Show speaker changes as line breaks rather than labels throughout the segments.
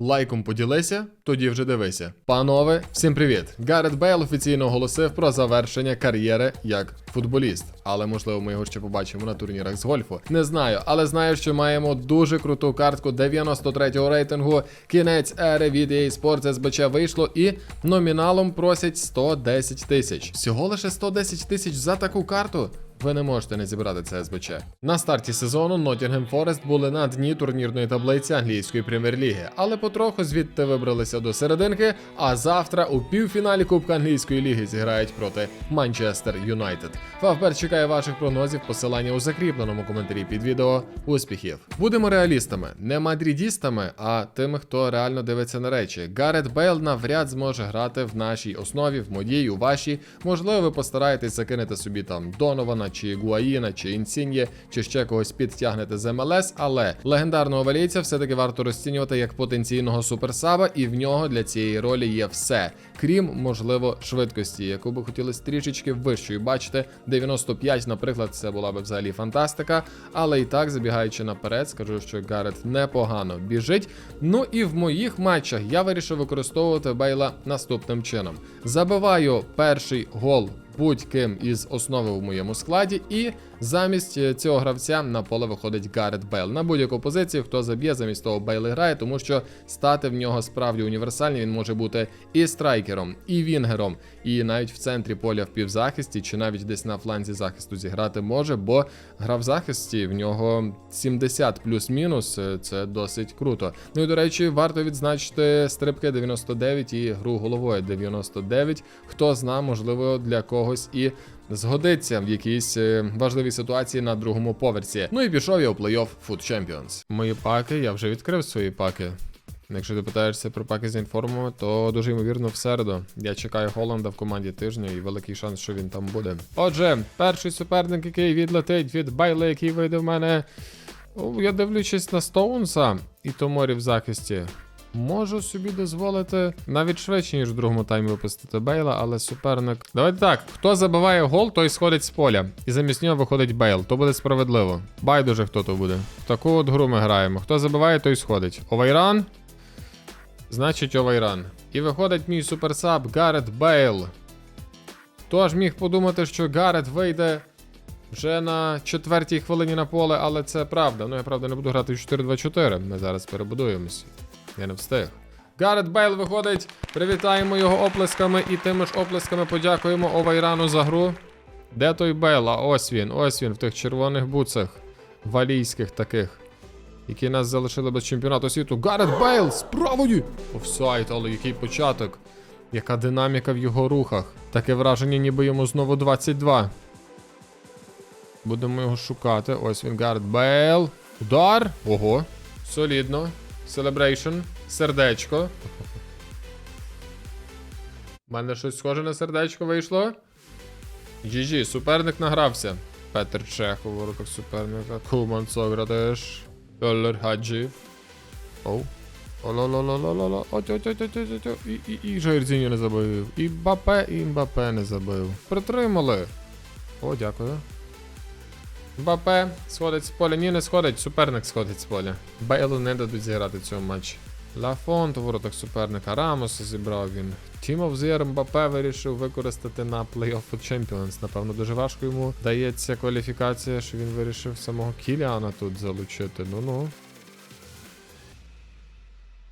Лайком поділися, тоді вже дивися. Панове, всім привіт! Гарет Бейл офіційно оголосив про завершення кар'єри як футболіст. Але можливо ми його ще побачимо на турнірах з гольфу. Не знаю, але знаю, що маємо дуже круту картку 93-го рейтингу. Кінець ери від EA Sports СБЧ вийшло і номіналом просять 110 тисяч. Всього лише 110 тисяч за таку карту. Ви не можете не зібрати це СБЧ. На старті сезону Ноттінгем Форест були на дні турнірної таблиці англійської прем'єр-ліги, але потроху звідти вибралися до серединки. А завтра у півфіналі Кубка англійської ліги зіграють проти Манчестер Юнайтед. Фавбер чекає ваших прогнозів. Посилання у закріпленому коментарі під відео. Успіхів! Будемо реалістами, не мадрідістами, а тими, хто реально дивиться на речі. Гарет Бейл навряд зможе грати в нашій основі, в моїй, у вашій. Можливо, ви постараєтесь закинути собі там Донована, чи Гуаїна, чи Інсіньє, чи ще когось підтягнете з МЛС, але легендарного валійця все-таки варто розцінювати як потенційного суперсаба, і в нього для цієї ролі є все, крім можливо швидкості, яку би хотілося трішечки вищою. Бачите, 95, наприклад, це була би взагалі фантастика. Але і так, забігаючи наперед, скажу, що Гарет непогано біжить. Ну і в моїх матчах я вирішив використовувати Бейла наступним чином: забиваю перший гол будь-ким із основи в моєму складі, і замість е, цього гравця на поле виходить Гарет Бейл. На будь-яку позицію, хто заб'є, замість того Бейл грає, тому що стати в нього справді універсальні. Він може бути і страйкером, і вінгером, і навіть в центрі поля в півзахисті, чи навіть десь на фланзі захисту зіграти може, бо гра в захисті в нього 70 плюс-мінус. е, Це досить круто. Ну і до речі, варто відзначити стрибки 99 і гру головою 99. Хто зна, можливо, для когось і згодиться в якійсь е, важливій ситуації на другому поверсі. Ну і пішов я у плей-офф Food Champions. Мої паки, я вже відкрив свої паки. Якщо ти питаєшся про паки з інформами, то дуже ймовірно в середу. Я чекаю Холланда в команді тижня і великий шанс, що він там буде. Отже, перший суперник, який відлетить від Байла, який вийде в мене. Я дивлячись на Стоунса і Томорі в захисті. Можу собі дозволити навіть швидше, ніж в другому таймі випустити Бейла, але суперник. Давайте так, хто забиває гол, той сходить з поля. І замість нього виходить Бейл. То буде справедливо. Байдуже, хто то буде. В таку от гру ми граємо. Хто забиває, той сходить. Овайран. Значить, Овайран. І виходить мій суперсаб Гарет Бейл. Хто ж міг подумати, що Гарет вийде вже на четвертій хвилині на поле, але це правда. Ну я правда не буду грати в 4-2-4. Ми зараз перебудуємося. Я не встиг. Гарет Бейл виходить. Привітаємо його оплесками і тими ж оплесками подякуємо Овайрану за гру. Де той Бейл? А ось він, ось він в тих червоних буцах. Валійських таких. Які нас залишили без чемпіонату світу. Гарет Бейл з правої! Офсайд, але який початок. Яка динаміка в його рухах. Таке враження, ніби йому знову 22. Будемо його шукати. Ось він Гарет Бейл. Удар. Ого. Солідно. Селебрейшн. Сердечко. У мене щось схоже на сердечко вийшло. GG, суперник награвся. Петр Чех у воротах суперника. Куман Соградеш. Олер Хаджі. Оу. Ололололололо. І, Жаірзіньо не забив. І Бапе, і Мбапе не забив. Притримали. О, дякую. Мбапе сходить з поля. Ні, не сходить, суперник сходить з поля. Бейлу не дадуть зіграти в цьому матчі. Лафонт у воротах суперника Рамоса зібрав він. Тімов Зєр Мбапе вирішив використати на Play-off of Champions. Напевно, дуже важко йому дається кваліфікація, що він вирішив самого Кіліана тут залучити. Ну-ну.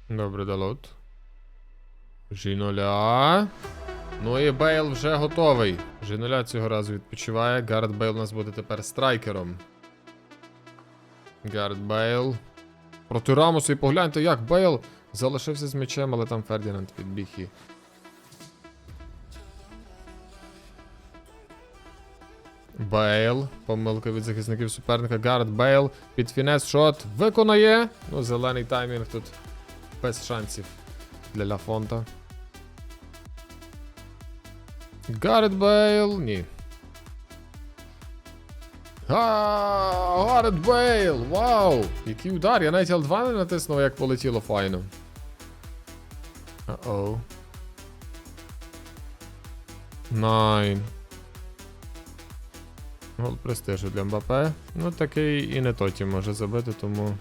Добре, Далот. Жіноля. Ну і Бейл вже готовий. Жіноля цього разу відпочиває. Гард Бейл у нас буде тепер страйкером. Гард Бейл. Проти Рамосу і погляньте, як Бейл залишився з м'ячем, але там Фердінанд підбіг і. Бейл. Помилка від захисників суперника. Гард Бейл. Під фінес шот виконає. Ну, зелений таймінг тут без шансів для Ляфонта. Гаррет Бейл. Ні. А, Гаррет Бейл! Вау! Який удар! Я навіть L2 не натиснув, як полетіло файно. Uh-oh. Найн. Гол престижу для Мбапе. Ну такий і не тоті може забити, тому.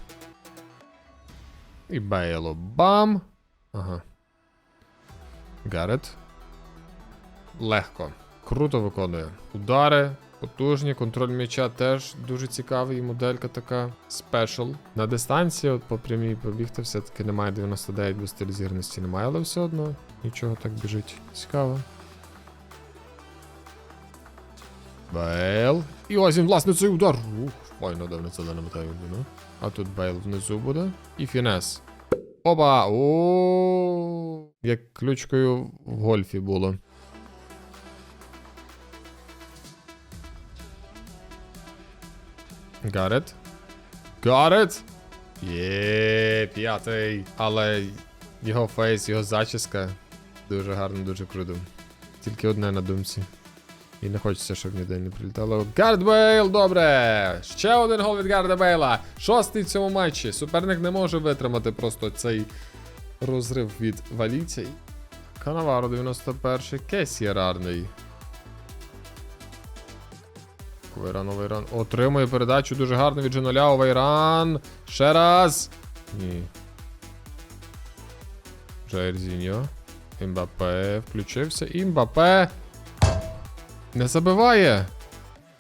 І Бейло. Бам. Ага. Гарет. Легко. Круто виконує. Удари. Потужні, контроль м'яча теж дуже цікавий. І Моделька така спешл. На дистанції, от по прямій побігти, все-таки немає 99, бо стиль зірності немає, але все одно нічого так біжить. Цікаво. Бейл. І ось він, власне, цей удар. Ух, файно давно це не метаю ну. А тут Бейл внизу буде. І фінес. Опа! О, Як ключкою в гольфі було. Гарет. Гарет! Є, п'ятий. Але його фейс, його зачіска дуже гарно, дуже круто. Тільки одне на думці. І не хочеться, щоб ніде не прилітало. Гард Бейл, добре! Ще один гол від Гарда Бейла. Шостий в цьому матчі. Суперник не може витримати просто цей розрив від валійця. Канаваро 91 Кесі рарний. Вейран, Вейран. Отримує передачу дуже гарно від Дженоля. Вейран. Ще раз. Ні. Джаєрзіньо. Імбапе включився. Імбапе. Не забиває.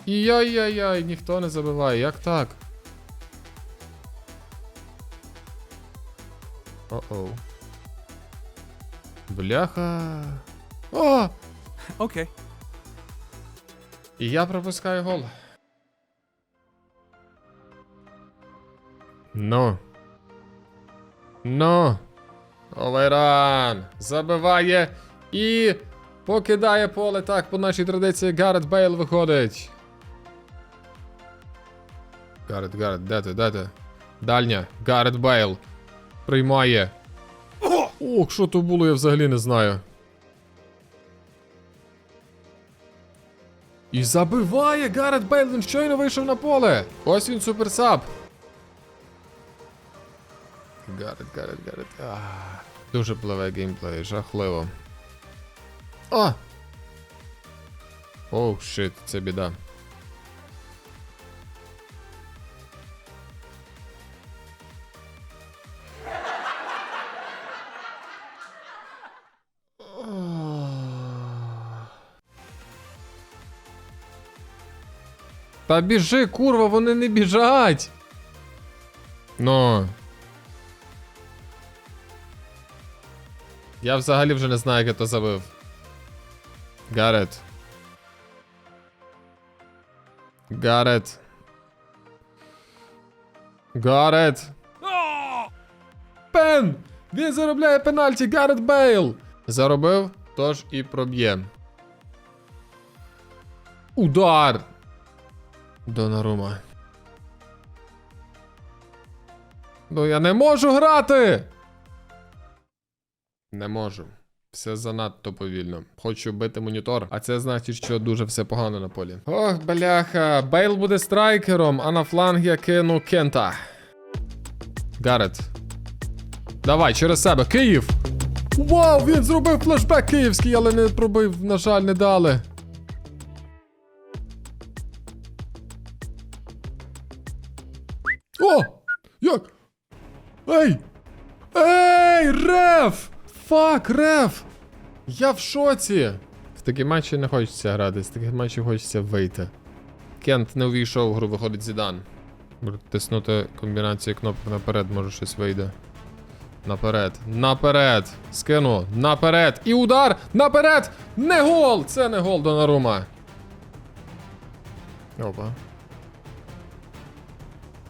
Яй-яй-яй, ніхто не забиває. Як так? О-оу. Бляха. О!
Okay.
І я пропускаю гол. Ну. Ну. Оверан. Забиває і покидає поле. Так, по нашій традиції Гаррет Бейл виходить. Гаррет, Гаррет, де ти, де ти? Дальня. Гаррет Бейл. Приймає. Ох, що то було, я взагалі не знаю. І забиває Гаррет Бейл, він щойно вийшов на поле. Ось він суперсаб. Гаррет, Гаррет, Гаррет. Дуже пливе геймплей, жахливо. О! Оу, шит, це біда. Та біжи, курва, вони не біжать. Ну. Я взагалі вже не знаю, як я то забив. Гарет. Гарет. Гарет. Пен! Він заробляє пенальті, Гарет Бейл! Заробив, тож і проб'є. Удар! Донарума. Ну я не можу грати. Не можу. Все занадто повільно. Хочу бити монітор, а це значить, що дуже все погано на полі. Ох, бляха. Бейл буде страйкером, а на фланг я кину Кента. Гарет. Давай, через себе. Київ! Вау, він зробив флешбек київський, але не пробив, на жаль, не дали. Реф! Фак, реф! Я в шоці! В такі матчі не хочеться грати, з таких матчів хочеться вийти. Кент не увійшов в гру, виходить Зідан. Може тиснути комбінацію кнопок наперед, може щось вийде. Наперед. Наперед! Скину. Наперед! І удар! Наперед! Не гол! Це не гол Донарума. Опа.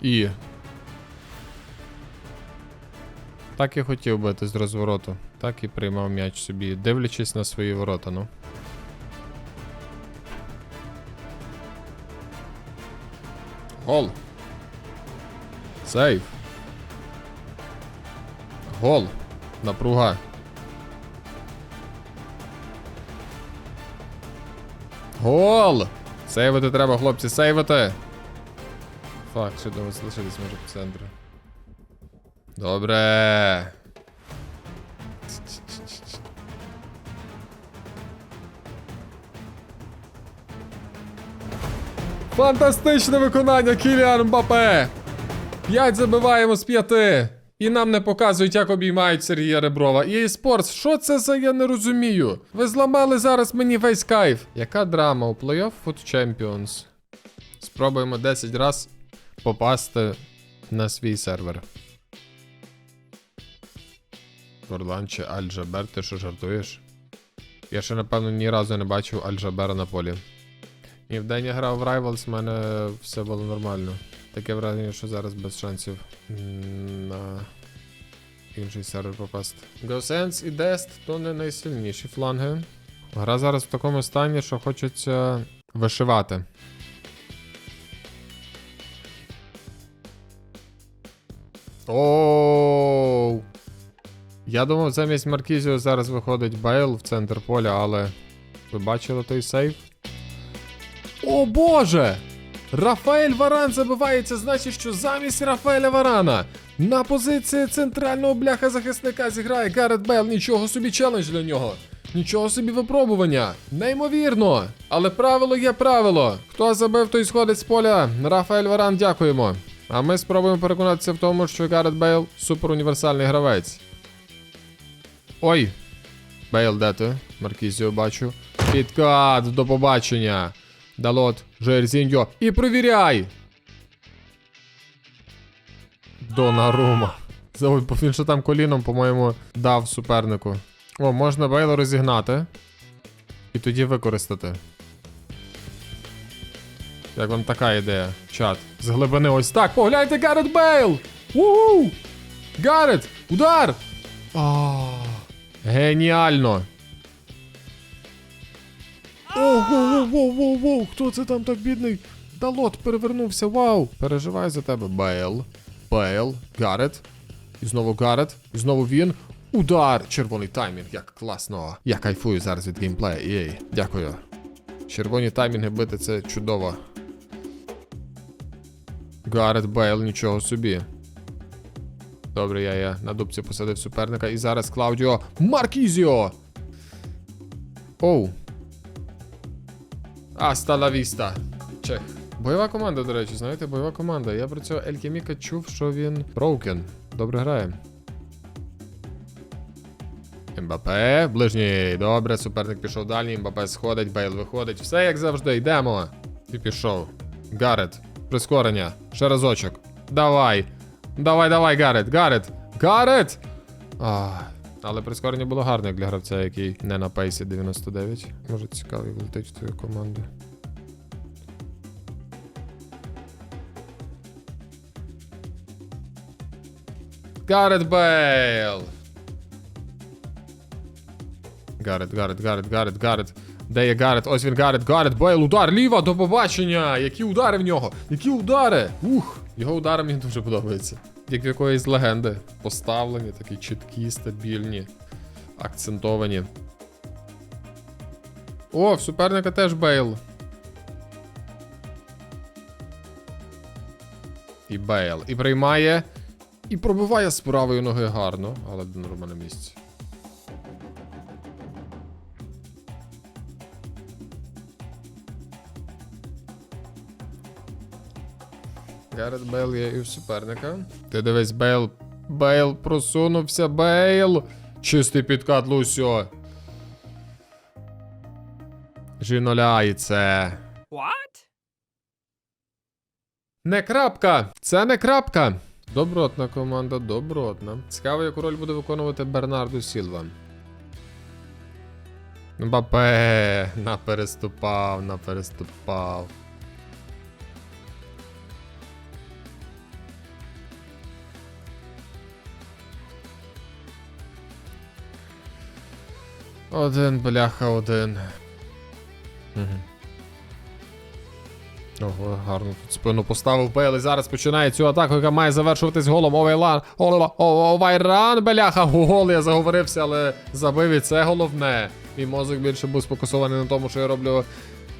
І. Так і хотів бити з розвороту. Так і приймав м'яч собі, дивлячись на свої ворота, ну. Гол. Сейв. Гол. Напруга. Гол! Сейвити треба, хлопці, сейвити! Фак, ще довго залишитись може по центру. Добре. Фантастичне виконання Кіліан Мбапе! 5 забиваємо з 5. І нам не показують, як обіймають Сергія Реброва. EA Sports, що це за я не розумію? Ви зламали зараз мені весь кайф. Яка драма у плей-офф Foot Champions? Спробуємо 10 раз попасти на свій сервер. Орлан чи Аль-Джабер, ти що жартуєш? Я ще, напевно, ні разу не бачив Аль-Джабера на полі. І вдень я грав в Rivals, в мене все було нормально. Таке враження, що зараз без шансів на інший сервер попасти. GoSense і Dest то не найсильніші фланги. Гра зараз в такому стані, що хочеться вишивати. Оу. Я думав, замість Маркізіо зараз виходить Бейл в центр поля, але ви бачили той сейф? О боже! Рафаель Варан забивається, значить, що замість Рафаеля Варана на позиції центрального бляха захисника зіграє Гаррет Бейл. Нічого собі челендж для нього. Нічого собі випробування. Неймовірно. Але правило є правило. Хто забив, той сходить з поля. Рафаель Варан, дякуємо. А ми спробуємо переконатися в тому, що Гаррет Бейл суперуніверсальний гравець. Ой. Бейл, де ти? Маркізіо бачу. Підкат, до побачення. Далот, Жерзіньо. І провіряй! Донарума. Він ще там коліном, по-моєму, дав супернику. О, можна Бейла розігнати. І тоді використати. Як вам така ідея, чат? З глибини ось так. Погляньте, Гаррет Бейл! Ууу! Гаррет! Удар! А, Геніально! Ого, воу, воу, воу, хто це там так бідний? Далот перевернувся, вау! Переживаю за тебе. Бейл. Бейл. Гарет. І знову Гарет. І знову він. Удар! Червоний таймінг, як класно. Я кайфую зараз від геймплею. Єй. Дякую. Червоні таймінги бити це чудово. Гарет Бейл, нічого собі. Добре, я, я на дубці посадив суперника. І зараз Клаудіо Маркізіо. Оу. Аста ла віста. Чех. Бойова команда, до речі, знаєте, бойова команда. Я про цього Елькеміка чув, що він Броукен. Добре грає. Мбапе, ближній. Добре, суперник пішов далі. Мбапе сходить, Бейл виходить. Все як завжди, йдемо. І пішов. Гарет. Прискорення. Ще разочок. Давай. Давай, давай, Гарет, Гарет. Гарет! Але прискорення було гарне для гравця, який не на пейсі 99. Може цікавий влетить в твою команду. Гарет Бейл! Гарет, Гарет, Гарет, Гарет, Гарет. Де є Гарет? Ось він Гарет, Гарет, Бейл, удар, ліва, до побачення! Які удари в нього! Які удари! Ух! Його удари мені дуже подобаються. Як в якоїсь легенди. Поставлені, такі чіткі, стабільні, акцентовані. О, в суперника теж Бейл. І Бейл. І приймає. І пробиває з правої ноги гарно, але на нормальному місці. Гаррет Бейл є і в суперника. Ти дивись, Бейл. Бейл просунувся, Бейл. Чистий підкат Лусьо. Жіноляється.
What?
Не крапка! Це не крапка! Добротна команда, добротна. Цікаво, яку роль буде виконувати Бернарду Сілва. Мбапе, напереступав, напереступав. Один, бляха, один. Угу. Ого, гарно тут спину поставив Бейл і зараз починає цю атаку, яка має завершуватись голом. Овайлан. Овайран, бляха, гол, я заговорився, але забив і це головне. Мій мозок більше був сфокусований на тому, що я роблю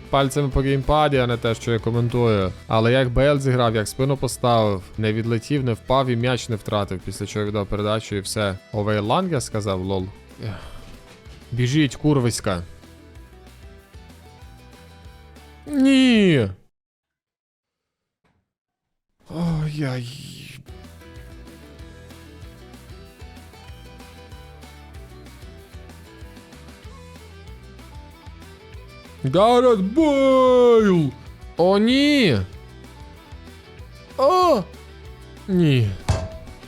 пальцями по геймпаді, а не те, що я коментую. Але як Бейл зіграв, як спину поставив, не відлетів, не впав і м'яч не втратив, після чого віддав передачу і все. Овейлан, я сказав, лол. Біжіть, курвиська. Ні. Ой, яй. Гаррет Бейл! О, ні! О! Ні.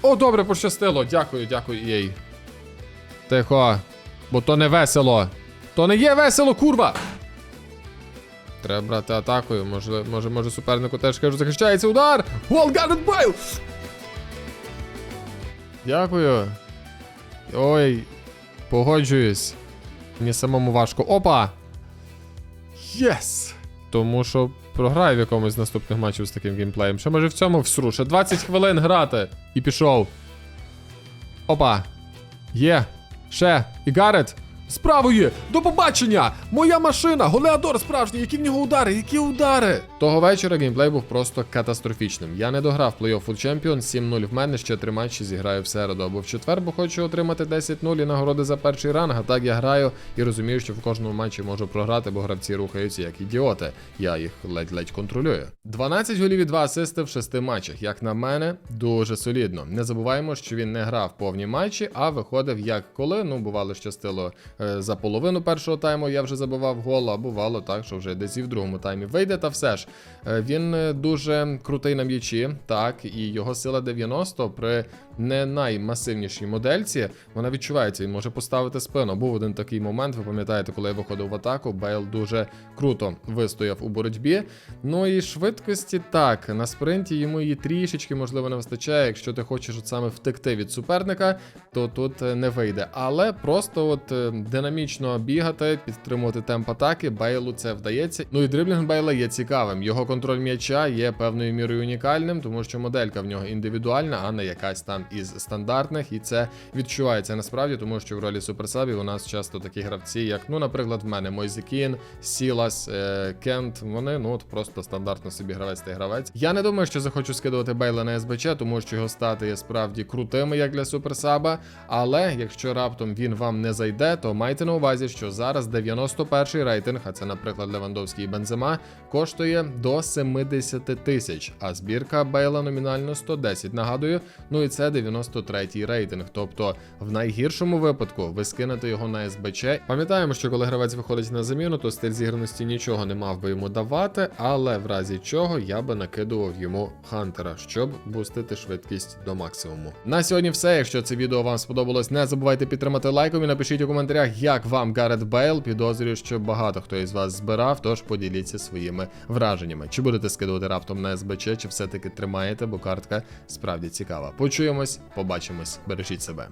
О, добре пощастило. Дякую, дякую, їй. Тихо. Бо то не весело. То не є весело, курва! Треба брати атакою. Може, може, може супернику теж кажу, захищається удар! Гол Гарет Бейл! Дякую. Ой, погоджуюсь. Мені самому важко. Опа! Єс! Тому що програю в якомусь з наступних матчів з таким геймплеєм. Що може в цьому всру? Ще 20 хвилин грати. І пішов. Опа. Є. Ще. І Гарет. З правої! До побачення! Моя машина! Голеадор справжній! Які в нього удари! Які удари! Того вечора геймплей був просто катастрофічним. Я не дограв плей-офф Full Champion 7-0 в мене, ще три матчі зіграю в середу або в четвер, бо хочу отримати 10-0 і нагороди за перший ранг. А так я граю і розумію, що в кожному матчі можу програти, бо гравці рухаються як ідіоти. Я їх ледь-ледь контролюю. 12 голів і 2 асисти в 6 матчах. Як на мене, дуже солідно. Не забуваємо, що він не грав повні матчі, а виходив як коли. Ну, бувало, щастило за половину першого тайму. Я вже забивав гол, а бувало так, що вже десь і в другому таймі вийде. Та все ж е, він е, дуже крутий на м'ячі, так, і його сила 90 при не наймасивнішій модельці. Вона відчувається, він може поставити спину. Був один такий момент, ви пам'ятаєте, коли я виходив в атаку. Бейл дуже круто вистояв у боротьбі. Ну і швидкості так. На спринті йому її трішечки, можливо, не вистачає. Якщо ти хочеш от саме втекти від суперника, то тут е, не вийде. Але просто от е, динамічно бігати, підтримувати темп атаки, Бейлу це вдається. Ну і дриблінг Бейла є цікавим. Його контроль м'яча є певною мірою унікальним, тому що моделька в нього індивідуальна, а не якась там із стандартних. І це відчувається насправді, тому що в ролі суперсабів у нас часто такі гравці, як, ну, наприклад, в мене Мойзекін, Сілас, е, Кент. Вони ну от просто стандартно собі гравець та гравець. Я не думаю, що захочу скидувати Бейла на СБЧ, тому що його стати є справді крутими, як для суперсаба. Але якщо раптом він вам не зайде, то майте на увазі, що зараз 91-й рейтинг, а це, наприклад, Левандовський і Бензема, коштує до 70 тисяч, а збірка Бейла номінально 110. Нагадую, ну і це 93-й рейтинг. Тобто, в найгіршому випадку ви скинете його на СБЧ. Пам'ятаємо, що коли гравець виходить на заміну, то стиль зіграності нічого не мав би йому давати, але в разі чого я би накидував йому Хантера, щоб бустити швидкість до максимуму. На сьогодні все. Якщо це відео вам сподобалось, не забувайте підтримати лайком і напишіть у коментарях, як вам Гарет Бейл. Підозрюю, що багато хто із вас збирав, тож поділіться своїми враженнями. Чи будете скидувати раптом на СБЧ, чи все-таки тримаєте, бо картка справді цікава. Почуємось, побачимось, бережіть себе.